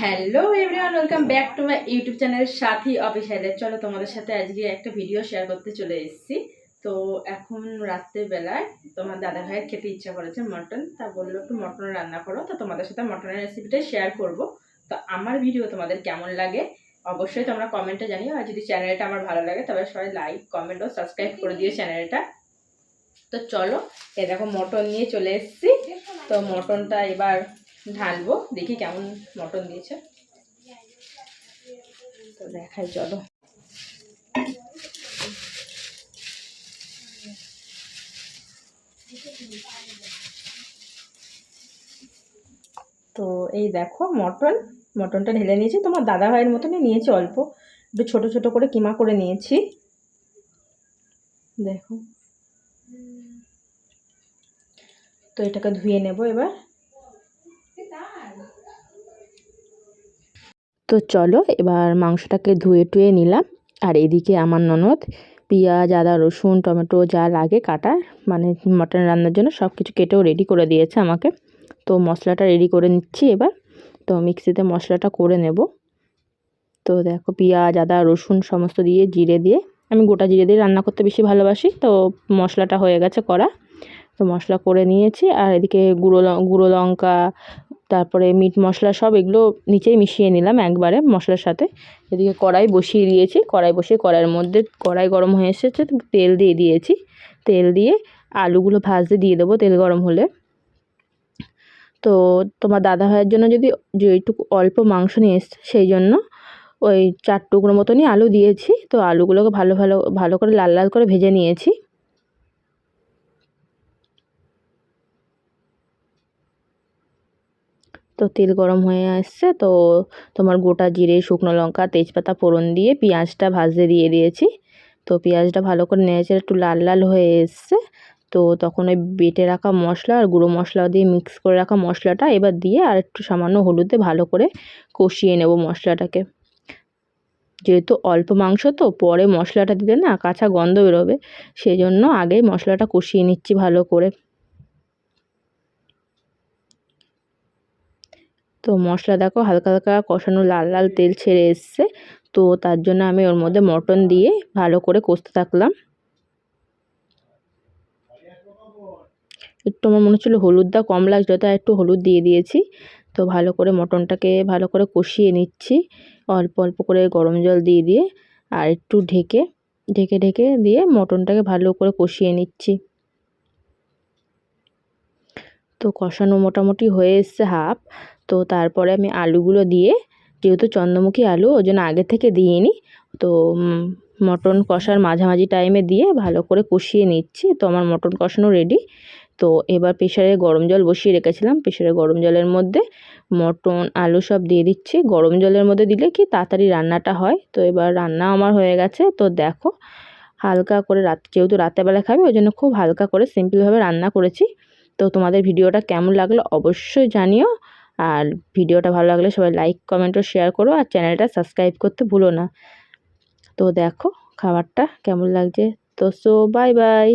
Hello everyone welcome back to my YouTube channel Sathi অফিসিয়ালে চলো তোমাদের সাথে আজকে একটা ভিডিও শেয়ার করতে চলে এসেছি। তো এখন রাত্রেবেলায় তোমার দাদা ভাইয়ের খেতে ইচ্ছা করেছে মটন। তা বলল, একটু মটন রান্না করো। তো তোমাদের সাথে মটনের রেসিপিটা শেয়ার করব। তো আমার ভিডিও তোমাদের কেমন লাগে অবশ্যই তোমরা কমেন্টে জানিও। আর যদি চ্যানেলটা আমার ভালো লাগে, তবে সবাই লাইক কমেন্ট ও সাবস্ক্রাইব করে দিও চ্যানেলটা তো চলো, এ দেখো মটন নিয়ে চলে এসেছি। তো মটনটা এবার ঢালবো। দেখি কেমন মটন দিয়েছে। তো দেখাই, চলো। তো এই দেখো মটন। মটনটা ঢেলে নিয়েছি। তোমার দাদা ভাইয়ের মতনই নিয়েছি অল্প। একটু ছোট ছোট করে কিমা করে নিয়েছি। দেখো। তো এটাকে ধুয়ে নেব এবার। তো চলো, এবার মাংসটাকে ধুয়ে টুয়ে নিলাম। আর এদিকে আমার ননদ পেঁয়াজ, আদা, রসুন, টমেটো যা লাগে কাটা মানে মটন রান্নার জন্য সব কিছু কেটেও রেডি করে দিয়েছে আমাকে। তো মশলাটা রেডি করে নিচ্ছি এবার। তো মিক্সিতে মশলাটা করে নেব। তো দেখো পেঁয়াজ, আদা, রসুন সমস্ত দিয়ে জিরে দিয়ে, আমি গোটা জিরে দিয়ে রান্না করতে বেশি ভালোবাসি, তো মশলাটা হয়ে গেছে করা তো মশলা করে নিয়েছি। আর এদিকে গুঁড়ো গুঁড়ো লঙ্কা তারপরে মিট মশলা সব এগুলো নিচেই মিশিয়ে নিলাম একবারে মশলার সাথে। এদিকে কড়াই বসিয়ে দিয়েছি। কড়াই বসিয়ে কড়াইয়ের মধ্যে কড়াই গরম হয়ে এসেছে তেল দিয়ে দিয়েছি। তেল দিয়ে আলুগুলো ভাজতে দিয়ে দেবো তেল গরম হলে। তো তোমার দাদা ভাইয়ের জন্য যদি যেটুকু অল্প মাংস নিয়ে এসছে সেই জন্য ওই চার টুকরো মতনই আলু দিয়েছি। তো আলুগুলোকে ভালো ভালো ভালো করে লাল লাল করে ভেজে নিয়েছি। তো তেল গরম হয়ে আসছে। তো তোমার গোটা জিরে, শুকনো লঙ্কা, তেজপাতা, ফোড়ন দিয়ে পেঁয়াজটা ভাজতে দিয়ে দিয়েছি। তো পেঁয়াজটা ভালো করে নেড়েছে একটু লাল লাল হয়ে এসছে। তো তখন ওই বেটে রাখা মশলা আর গুঁড়ো মশলা দিয়ে মিক্স করে রাখা মশলাটা এবার দিয়ে আর একটু সামান্য হলুদে ভালো করে কষিয়ে নেব মশলাটাকে। যেহেতু অল্প মাংস তো পরে মশলাটা দিলে না কাঁচা গন্ধ বেরোবে। সেই জন্য আগেই মশলাটা কষিয়ে নিচ্ছি ভালো করে। তো মশলা দেখো হালকা হালকা কষানো লাল লাল তেল ছেড়ে এসছে। তো তার জন্য আমি ওর মধ্যে মটন দিয়ে ভালো করে কষতে থাকলাম। একটু আমার মনে হচ্ছিল হলুদটা কম লাগছিল তাই একটু হলুদ দিয়ে দিয়েছি। তো ভালো করে মটনটাকে ভালো করে কষিয়ে নিচ্ছি। অল্প অল্প করে গরম জল দিয়ে দিয়ে আর একটু ঢেকে ঢেকে ঢেকে দিয়ে মটনটাকে ভালো করে কষিয়ে নিচ্ছি। তো কষানো মোটামুটি হয়ে এসছে হাফ। তো তারপরে আমি আলুগুলো দিয়ে, যেহেতু চন্দ্রমুখী আলু, ওই জন্য আগে থেকে দিয়ে নিই তো মটন কষার মাঝামাঝি টাইমে দিয়ে ভালো করে কষিয়ে নিচ্ছি, তো আমার মটন কষানো রেডি তো এবার প্রেশারে গরম জল বসিয়ে রেখেছিলাম প্রেশারে গরম জলের মধ্যে মটন, আলু সব দিয়ে দিচ্ছি, গরম জলের মধ্যে দিলে কি তাড়াতাড়ি রান্নাটা হয়, তো এবার রান্না আমার হয়ে গেছে, তো দেখো, হালকা করে রাত, যেহেতু রাতেরবেলা খাবে, ওই জন্য খুব হালকা করে সিম্পলভাবে রান্না করেছি, তো তোমাদের ভিডিওটা কেমন লাগল অবশ্যই জানিও আর ভিডিওটা ভালো লাগলে সবাই লাইক কমেন্ট ও শেয়ার করো আর চ্যানেলটা সাবস্ক্রাইব করতে ভুলো না। তো দেখো, খাবারটা কেমন লাগছে? তো সো বাই বাই